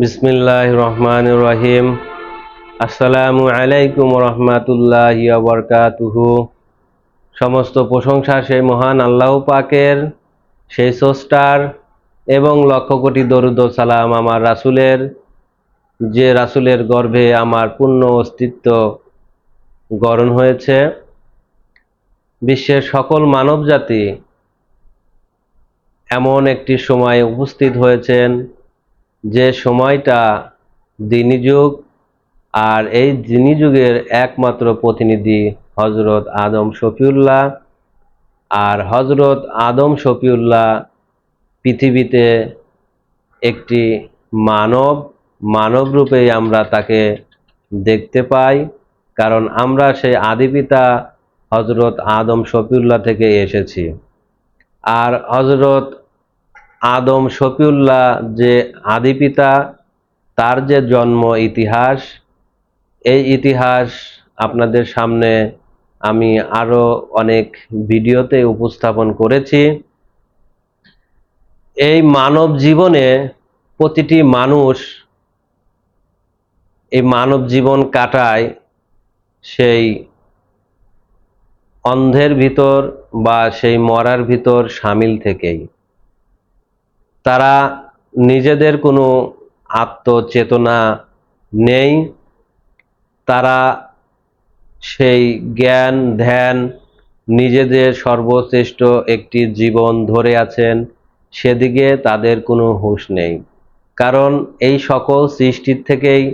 বিসমিল্লাহ রহমান রহিম আসসালামু আলাইকুম রহমাতুল্লাহ বরকাতুহু সমস্ত প্রশংসা সেই মহান আল্লাহ পাকের, সেই সোস্টার এবং লক্ষ কোটি দরুদ সালাম আমার রাসুলের, যে রাসুলের গর্ভে আমার পূর্ণ অস্তিত্ব গরণ হয়েছে। বিশ্বের সকল মানবজাতি এমন একটি সময় উপস্থিত হয়েছেন যে সময়টা দিনী যুগ আর এই দিনী যুগের একমাত্র প্রতিনিধি হজরত আদম শফিউল্লাহ। আর হজরত আদম শফিউল্লাহ পৃথিবীতে একটি মানব মানব রূপেই আমরা তাকে দেখতে পাই। কারণ আমরা সেই আদিপিতা হজরত আদম শফিউল্লাহ থেকে এসেছি। আর হজরত আদম শফিউল্লাহ যে আদিপিতা তার যে জন্ম ইতিহাস, এই ইতিহাস আপনাদের সামনে আমি আরও অনেক ভিডিওতে উপস্থাপন করেছি। এই মানব জীবনে প্রতিটি মানুষ, এই মানব জীবন কাটায় সেই অন্ধের ভিতর বা সেই মরার ভিতর সামিল থেকেই। তারা নিজেদের কোনো আত্মচেতনা নেই। তারা সেই জ্ঞান, ধ্যান, নিজেদের সর্বশ্রেষ্ঠ একটি জীবন ধরে আছেন, সেদিকে তাদের কোনো হুঁশ নেই। কারণ এই সকল সৃষ্টির থেকেই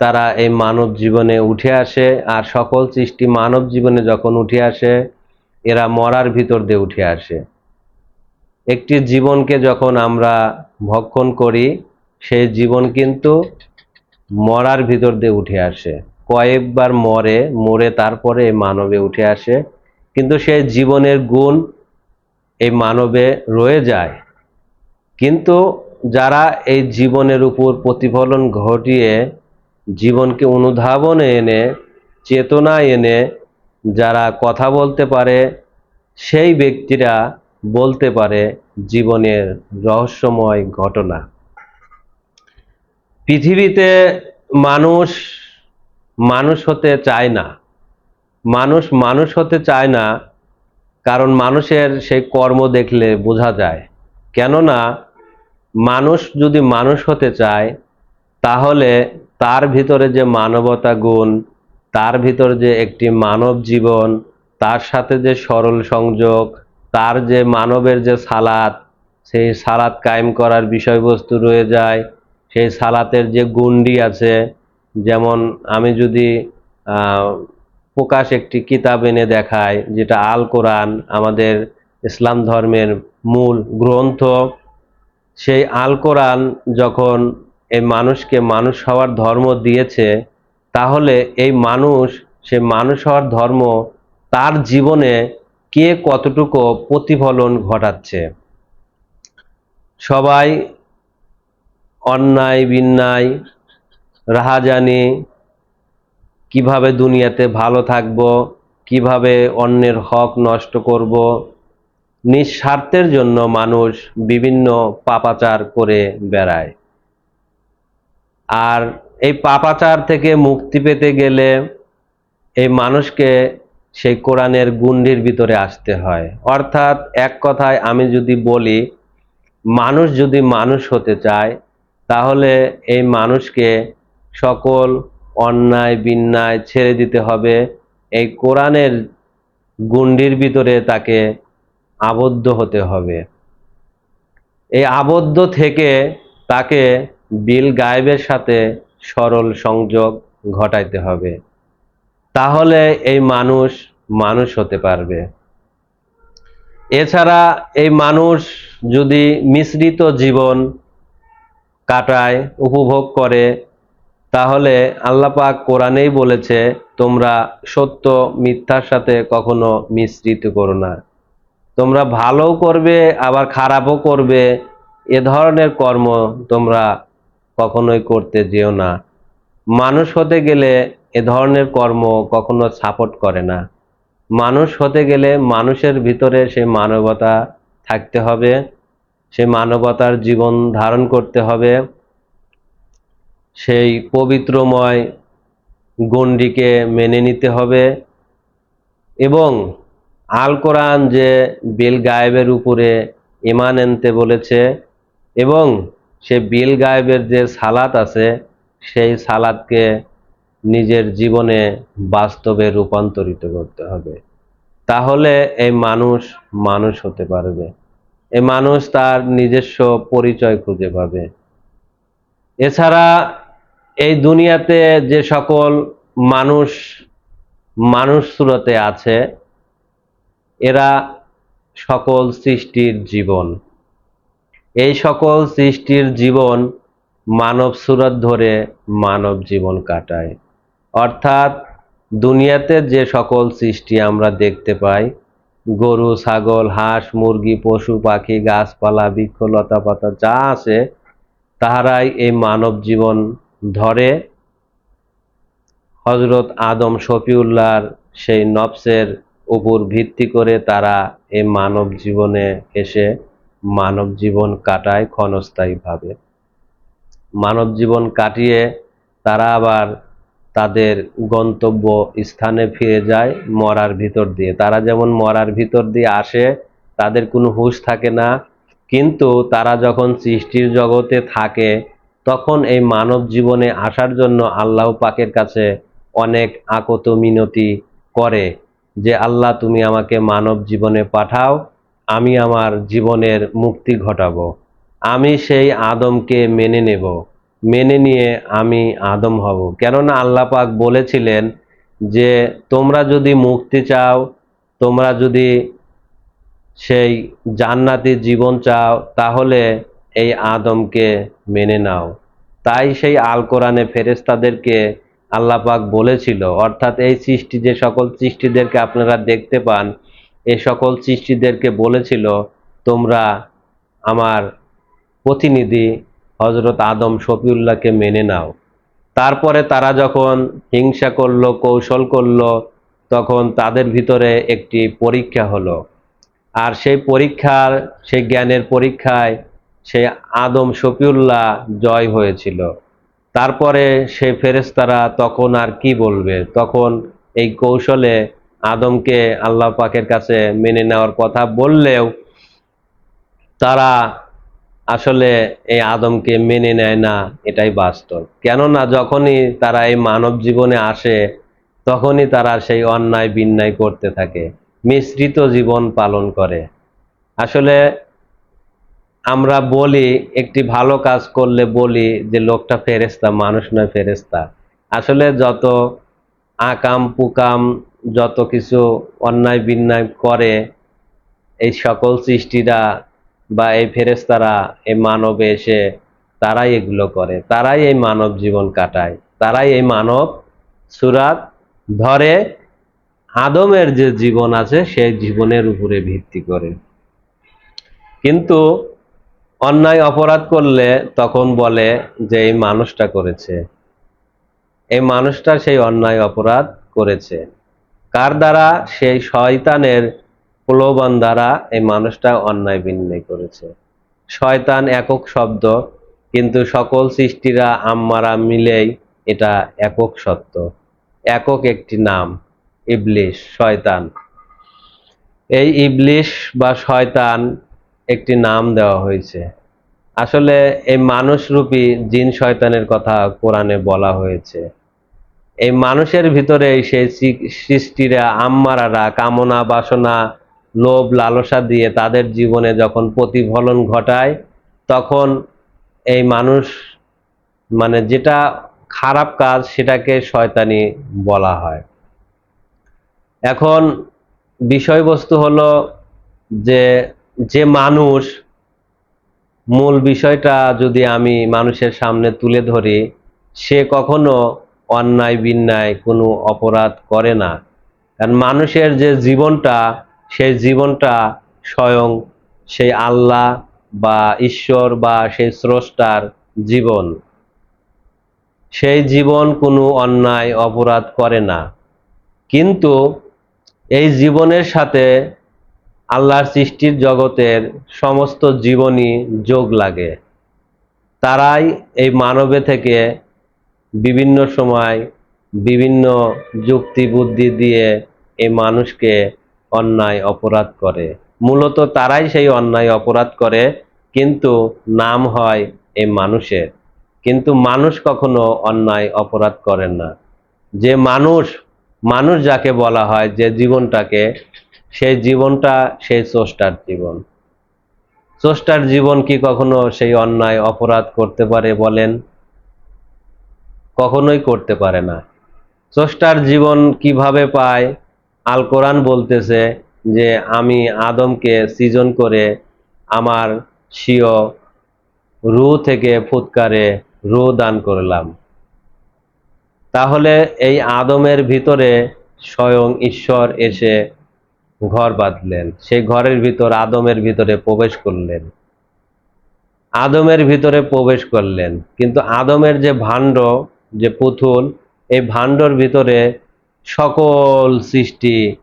তারা এই মানব জীবনে উঠে আসে, আর সকল সৃষ্টি মানব জীবনে যখন উঠে আসে, এরা মরার ভিতর দিয়ে উঠে আসে। একটি জীবনকে যখন আমরা ভক্ষণ করি, সেই জীবন কিন্তু মরার ভিতর দিয়ে উঠে আসে। কয়েকবার মরে মরে তারপরে মানবে উঠে আসে। কিন্তু সেই জীবনের গুণ এই মানবে রয়ে যায়। কিন্তু যারা এই জীবনের উপর প্রতিফলন ঘটিয়ে জীবনকে অনুধাবনে এনে চেতনা এনে যারা কথা বলতে পারে, সেই ব্যক্তিরা বলতে পারে জীবনের রহস্যময় ঘটনা। পৃথিবীতে মানুষ মানুষ হতে চায় না। মানুষ মানুষ হতে চায় না কারণ মানুষের সেই কর্ম দেখলে বোঝা যায়। কেননা মানুষ যদি মানুষ হতে চায়, তাহলে তার ভিতরে যে মানবতা গুণ, তার ভিতরে যে একটি মানব জীবন, তার সাথে যে সরল সংযোগ তার যে মানবের যে সালাত, সেই সালাত কায়েম করার বিষয়বস্তু রয়ে যায়। সেই সালাতের যে গুন্ডি আছে, যেমন আমি যদি প্রকাশ একটি কিতাব এনে দেখাই, যেটা আল কোরআন, আমাদের ইসলাম ধর্মের মূল গ্রন্থ, সেই আল কোরআন যখন এই মানুষকে মানুষ হওয়ার ধর্ম দিয়েছে, তাহলে এই মানুষ, সে মানুষ হওয়ার ধর্ম তার জীবনে কে কতটুকু প্রতিফলন ঘটাচ্ছে? সবাই অন্যায়, বিন্যায়, রাহাজানি, কীভাবে দুনিয়াতে ভালো থাকব, কীভাবে অন্যের হক নষ্ট করব, নিঃস্বার্থের জন্য মানুষ বিভিন্ন পাপাচার করে বেড়ায়। আর এই পাপাচার থেকে মুক্তি পেতে গেলে এই মানুষকে সেই কোরআনের গুন্ডির ভিতরে আসতে হয়। অর্থাৎ এক কথায় আমি যদি বলি, মানুষ যদি মানুষ হতে চায়, তাহলে এই মানুষকে সকল অন্যায় বিন্যায় ছেড়ে দিতে হবে। এই কোরআনের গুন্ডির ভিতরে তাকে আবদ্ধ হতে হবে। এই আবদ্ধ থেকে তাকে বিল গায়েবের সাথে সরল সংযোগ ঘটাইতে হবে। তাহলে এই মানুষ মানুষ হতে পারবে। এছাড়া এই মানুষ যদি মিশ্রিত জীবন কাটায়, উপভোগ করে, তাহলে আল্লাপাক কোরআনেই বলেছে, তোমরা সত্য মিথ্যার সাথে কখনো মিশ্রিত করো না। তোমরা ভালো করবে, আবার খারাপও করবে। এ ধরনের কর্ম তোমরা কখনোই করতে যেও না। মানুষ হতে গেলে এ ধরনের কর্ম কখনো সাপোর্ট করে না। মানুষ হতে গেলে মানুষের ভিতরে সে মানবতা থাকতে হবে সে মানবতার জীবন ধারণ করতে হবে, সেই পবিত্রময় গণ্ডিকে মেনে নিতে হবে এবং আল কোরআন যে বিল গায়েবের উপরে ইমান আনতে বলেছে এবং সে বিল গায়েবের যে সালাত আছে, সেই সালাদকে নিজের জীবনে বাস্তবে রূপান্তরিত করতে হবে। তাহলে এই মানুষ মানুষ হতে পারবে। এই মানুষ তার নিজস্ব পরিচয় খুঁজে পাবে। এছাড়া এই দুনিয়াতে যে সকল মানুষ মানুষ সুরতে আছে, এরা সকল সৃষ্টির জীবন। এই সকল সৃষ্টির জীবন মানব সুরত ধরে মানব জীবন কাটায়। অর্থাৎ দুনিয়াতে যে সকল সৃষ্টি আমরা দেখতে পাই, গরু, ছাগল, হাঁস, মুরগি, পশু, পাখি, গাছপালা, বৃক্ষ, লতা পাতা যা আছে, তাহারাই এই মানব জীবন ধরে। হজরত আদম শফিউল্লাহর সেই নফসের উপর ভিত্তি করে তারা এই মানব জীবনে এসে মানব জীবন কাটায় ক্ষণস্থায়ীভাবে। মানব জীবন কাটিয়ে তারা আবার তাদের গন্তব্য স্থানে ফিরে যায় মরার ভিতর দিয়ে। তারা যেমন মরার ভিতর দিয়ে আসে, তাদের কোনো হুঁশ থাকে না। কিন্তু তারা যখন সৃষ্টির জগতে থাকে, তখন এই মানব জীবনে আসার জন্য আল্লাহ পাকের কাছে অনেক আকত মিনতি করে যে, আল্লাহ, তুমি আমাকে মানব জীবনে পাঠাও, আমি আমার জীবনের মুক্তি ঘটাবো। আমি সেই আদমকে মেনে নেব। মেনে নিয়ে আমি আদম হব। কেননা আল্লাহ পাক বলেছিলেন যে, তোমরা যদি মুক্তি চাও, তোমরা যদি সেই জান্নাতি জীবন চাও, তাহলে এই আদমকে মেনে নাও। তাই সেই আল কোরআনে ফেরেস্তাদেরকে আল্লাহ পাক বলেছিল, অর্থাৎ এই সৃষ্টি, যে সকল সৃষ্টিদেরকে আপনারা দেখতে পান এই সকল সৃষ্টিদেরকে বলেছিল, তোমরা আমার প্রতিনিধি হজরত আদম শফিউল্লাহকে মেনে নাও। তারপরে তারা যখন হিংসা করল, কৌশল করল, তখন তাদের ভিতরে একটি পরীক্ষা হলো। আর সেই পরীক্ষার, সেই জ্ঞানের পরীক্ষায় সেই আদম শফিউল্লাহ জয় হয়েছিল। তারপরে সে ফেরেস্তারা তখন আর কি বলবে? তখন এই কৌশলে আদমকে আল্লাহ পাকের কাছে মেনে নেওয়ার কথা বললেও তারা আসলে এই আদমকে মেনে নেয় না, এটাই বাস্তব। কেননা যখনই তারা এই মানব জীবনে আসে, তখনই তারা সেই অন্যায় বিন্যায় করতে থাকে, মিশ্রিত জীবন পালন করে। আসলে আমরা বলি, একটি ভালো কাজ করলে বলি যে লোকটা ফেরেস্তা মানুষ নয় ফেরেস্তা আসলে যত আকাম পুকাম, যত কিছু অন্যায় বিন্যায় করে, এই সকল সৃষ্টিরা বা এই ফেরেস্তারা এই মানবে এসে তারাই এগুলো করে, তারাই এই মানব জীবন কাটায়, তারাই এই মানব সুরাত ধরে আদমের যে জীবন আছে সেই জীবনের উপরে ভিত্তি করে। কিন্তু অন্যায় অপরাধ করলে তখন বলে যে এই মানুষটা করেছে। এই মানুষটা সেই অন্যায় অপরাধ করেছে। কার দ্বারা সেই শয়তানের প্রলোভন দ্বারা এই মানুষটা অন্যায় বিন্যায় করেছে। শয়তান একক শব্দ, কিন্তু সকল সৃষ্টিরা, আম্মারা মিলেই এটা একক সত্য। একক একটি নাম, ইবলিশ, শয়তান। এই ইবলিশ বা শয়তান একটি নাম দেওয়া হয়েছে। আসলে এই মানুষরূপী জিন শয়তানের কথা কোরআনে বলা হয়েছে। এই মানুষের ভিতরে সেই সৃষ্টিরা, আম্মারারা কামনা বাসনা লোভ লালসা দিয়ে তাদের জীবনে যখন প্রতিফলন ঘটায়, তখন এই মানুষ মানে যেটা খারাপ কাজ সেটাকে শয়তানি বলা হয়। এখন বিষয়বস্তু হলো যে যে মানুষ মূল বিষয়টা যদি আমি মানুষের সামনে তুলে ধরি, সে কখনো অন্যায় বিন্যায় কোনো অপরাধ করে না। কারণ মানুষের যে জীবনটা সেই জীবনটা স্বয়ং সেই আল্লাহ বা ঈশ্বর বা সেই স্রষ্টার জীবন। সেই জীবন কোনো অন্যায়, অপরাধ করে না। কিন্তু এই জীবনের সাথে আল্লাহর সৃষ্টির জগতের সমস্ত জীবনই যোগ লাগে। তারাই এই মানবে থেকে বিভিন্ন সময় বিভিন্ন যুক্তি বুদ্ধি দিয়ে এই মানুষকে অন্যায় অপরাধ করে। মূলত তারাই সেই অন্যায় অপরাধ করে, কিন্তু নাম হয় এই মানুষের। কিন্তু মানুষ কখনো অন্যায় অপরাধ করেন না। যে মানুষ মানুষ যাকে বলা হয় যে জীবনটাকে সেই জীবনটা সেই স্রষ্টার জীবন। স্রষ্টার জীবন কি কখনো সেই অন্যায় অপরাধ করতে পারে বলেন? কখনোই করতে পারে না। স্রষ্টার জীবন কীভাবে পায়? আল কোরআন বলতেছে যে আমি আদমকে সৃজন করে আমার স্বীয় রু থেকে ফুৎকারে রু দান করলাম। তাহলে এই আদমের ভিতরে স্বয়ং ঈশ্বর এসে ঘর বাঁধলেন। সেই ঘরের ভিতর আদমের ভিতরে প্রবেশ করলেন। আদমের ভিতরে প্রবেশ করলেন। কিন্তু আদমের যে ভাণ্ড, যে পুতুল, এই ভাণ্ডর ভিতরে সকল সৃষ্টি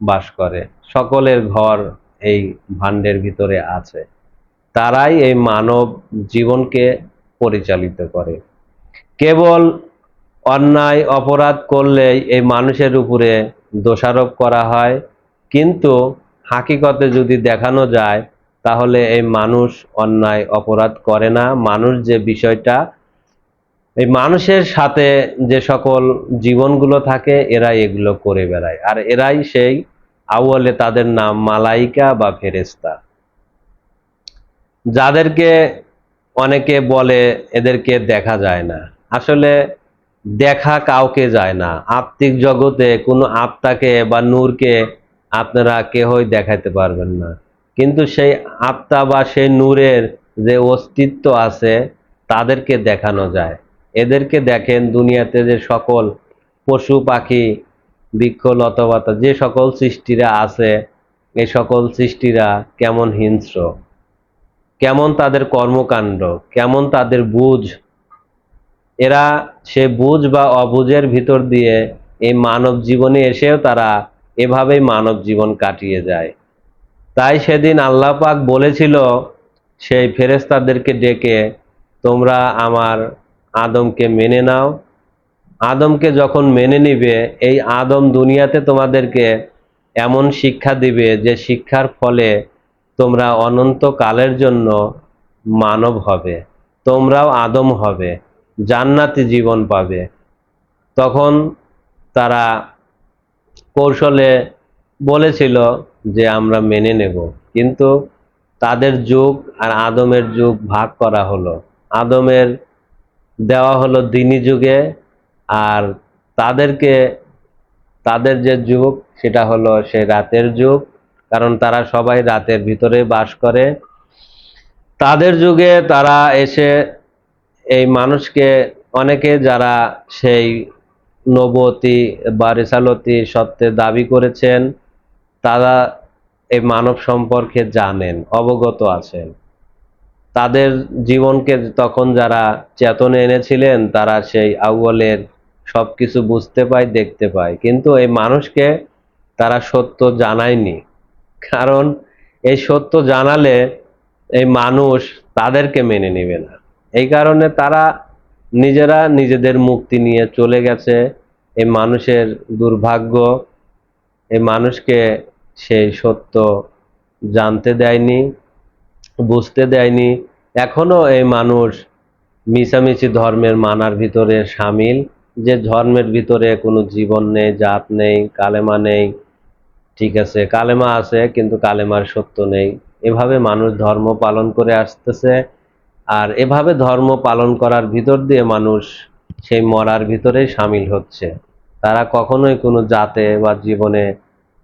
বাস করে। সকলের ঘর এই ভাণ্ডের ভিতরে আছে। তারাই এই মানব জীবনকে পরিচালিত করে। কেবল অন্যায়, অপরাধ করলেই এই মানুষের উপরে দোষারোপ করা হয়। কিন্তু হাকিকতে যদি দেখানো যায়, তাহলে এই মানুষ অন্যায়, অপরাধ করে না। মানুষ যে বিষয়টা এই মানুষের সাথে যে সকল জীবনগুলো থাকে, এরাই এগুলো করে বেড়ায়। আর এরাই সেই আউয়ালে তাদের নাম মালাইকা বা ফেরেস্তা যাদেরকে অনেকে বলে এদেরকে দেখা যায় না। আসলে দেখা কাউকে যায় না। আত্মিক জগতে কোনো আত্মাকে বা নূরকে আপনারা কেহই দেখাইতে পারবেন না। কিন্তু সেই আত্মা বা সেই নূরের যে অস্তিত্ব আছে, তাদেরকে দেখানো যায়। এদেরকে দেখেন দুনিয়াতে যে সকল পশু, পাখি, বৃক্ষ, লতাপাতা, যে সকল সৃষ্টিরা আছে, এই সকল সৃষ্টিরা কেমন হিংস্র, কেমন তাদের কর্মকাণ্ড, কেমন তাদের বুঝ। এরা সে বুঝ বা অবুঝের ভিতর দিয়ে এই মানব জীবনে এসেও তারা এভাবেই মানব জীবন কাটিয়ে যায়। তাই সেদিন আল্লাহ পাক বলেছিল, সেই ফেরেস্তাদেরকে ডেকে, তোমরা আমার আদমকে মেনে নাও। আদমকে যখন মেনে নিবে, এই আদম দুনিয়াতে তোমাদেরকে এমন শিক্ষা দিবে যে শিক্ষার ফলে তোমরা অনন্ত কালের জন্য মানব হবে, তোমরাও আদম হবে, জান্নাতি জীবন পাবে। তখন তারা কৌশলে বলেছিল যে আমরা মেনে নেব, কিন্তু তাদের যুগ আর আদমের যুগ ভাগ করা হলো। আদমের দেওয়া হলো দিনী যুগে, আর তাদেরকে, তাদের যে যুগ সেটা হলো সে রাতের যুগ, কারণ তারা সবাই রাতের ভিতরে বাস করে। তাদের যুগে তারা এসে এই মানুষকে, অনেকে যারা সেই নবতী বা রেসালতি সত্ত্বে দাবি করেছেন, তারা এই মানব সম্পর্কে জানেন, অবগত আছেন। তাদের জীবনকে তখন যারা চেতনে এনেছিলেন, তারা সেই আউ্বলের সব কিছু বুঝতে পায়, দেখতে পায়। কিন্তু এই মানুষকে তারা সত্য জানায়নি। কারণ এই সত্য জানালে এই মানুষ তাদেরকে মেনে নেবে না। এই কারণে তারা নিজেরা নিজেদের মুক্তি নিয়ে চলে গেছে। এই মানুষের দুর্ভাগ্য, এই মানুষকে সেই সত্য জানতে দেয়নি। বুঝতে দেয়নি। এখনও এই মানুষ মিশামিশি ধর্মের মানার ভিতরে সামিল, যে ধর্মের ভিতরে কোনো জীবন নেই, জাত নেই, কালেমা নেই। ঠিক আছে, কালেমা আছে, কিন্তু কালেমার সত্য নেই। এভাবে মানুষ ধর্ম পালন করে আসতেছে, আর এভাবে ধর্ম পালন করার ভিতর দিয়ে মানুষ সেই মরার ভিতরেই সামিল হচ্ছে। তারা কখনোই কোনো জাতে বা জীবনে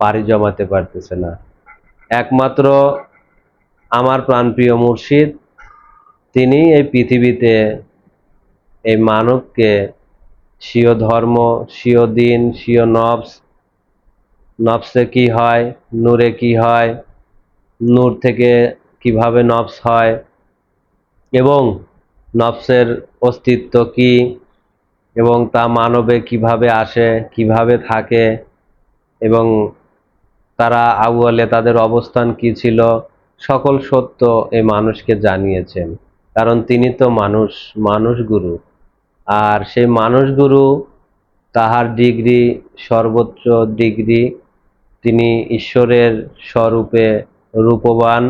পাড়ি জমাতে পারতেছে না। একমাত্র আমার প্রাণপ্রিয় মুর্শিদ, তিনি এই পৃথিবীতে এই মানবকে স্বীয় ধর্ম, স্বীয় দিন, স্বীয় নবস, নবসে কি হয়, নূরে কি হয়, নূর থেকে কীভাবে নবস হয় এবং নবসের অস্তিত্ব কি এবং তা মানবে কীভাবে আসে, কীভাবে থাকে এবং তারা আউয়ালে তাদের অবস্থান কি ছিল সকল সত্য এই মানুষকে জানিয়েছেন। কারণ তিনি তো মানুষ মানুষ গুরু আর সেই মানুষগুরু তাহার ডিগ্রি, সর্বোচ্চ ডিগ্রি তিনি ঈশ্বরের স্বরূপে রূপবান।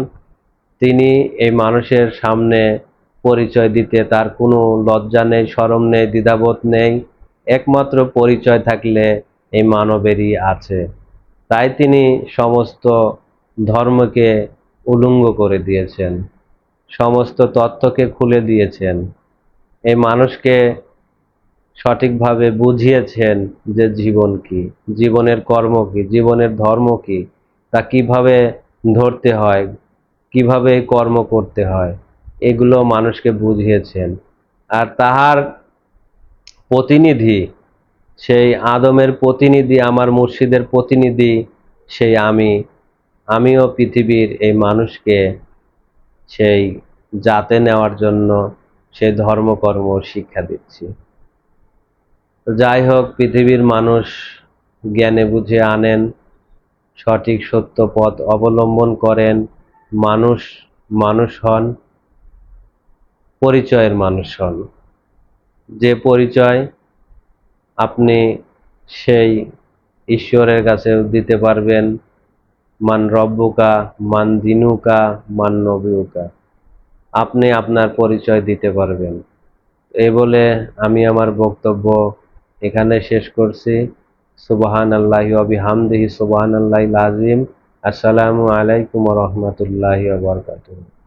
তিনি এই মানুষের সামনে পরিচয় দিতে তার কোনো লজ্জা নেই, সরম নেই, দ্বিধাবোধ নেই। একমাত্র পরিচয় থাকলে এই মানবেরই আছে। তাই তিনি সমস্ত ধর্মকে উলঙ্গ করে দিয়েছেন। সমস্ত তত্ত্বকে খুলে দিয়েছেন। এই মানুষকে সঠিকভাবে বুঝিয়েছেন যে জীবন কি, জীবনের কর্ম কি, জীবনের ধর্ম কি, তা কীভাবে ধরতে হয়, কীভাবে কর্ম করতে হয়, এগুলো মানুষকে বুঝিয়েছেন। আর তাহার প্রতিনিধি, সেই আদমের প্রতিনিধি, আমার মুর্শিদের প্রতিনিধি, সেই আমি। আমিও পৃথিবীর এই মানুষকে সেই জাতে নেওয়ার জন্য সেই ধর্মকর্ম শিক্ষা দিচ্ছি। যাই হোক, পৃথিবীর মানুষ জ্ঞানে বুঝে আনেন, সঠিক সত্য পথ অবলম্বন করেন, মানুষ মানুষ হন, পরিচয়ের মানুষ হন। যে পরিচয় আপনি সেই ঈশ্বরের কাছে দিতে পারবেন মান রব্বুকা, মান দিনুকা, মান নবীকা আপনি আপনার পরিচয় দিতে পারবেন। এ বলে আমি আমার বক্তব্য এখানে শেষ করছি। সুবাহান আল্লাহ আবি হামদেহি সুবাহান আল্লাহ আজিম আসসালামু আলাইকুম রহমতুল্লাহ বরকাতুহ।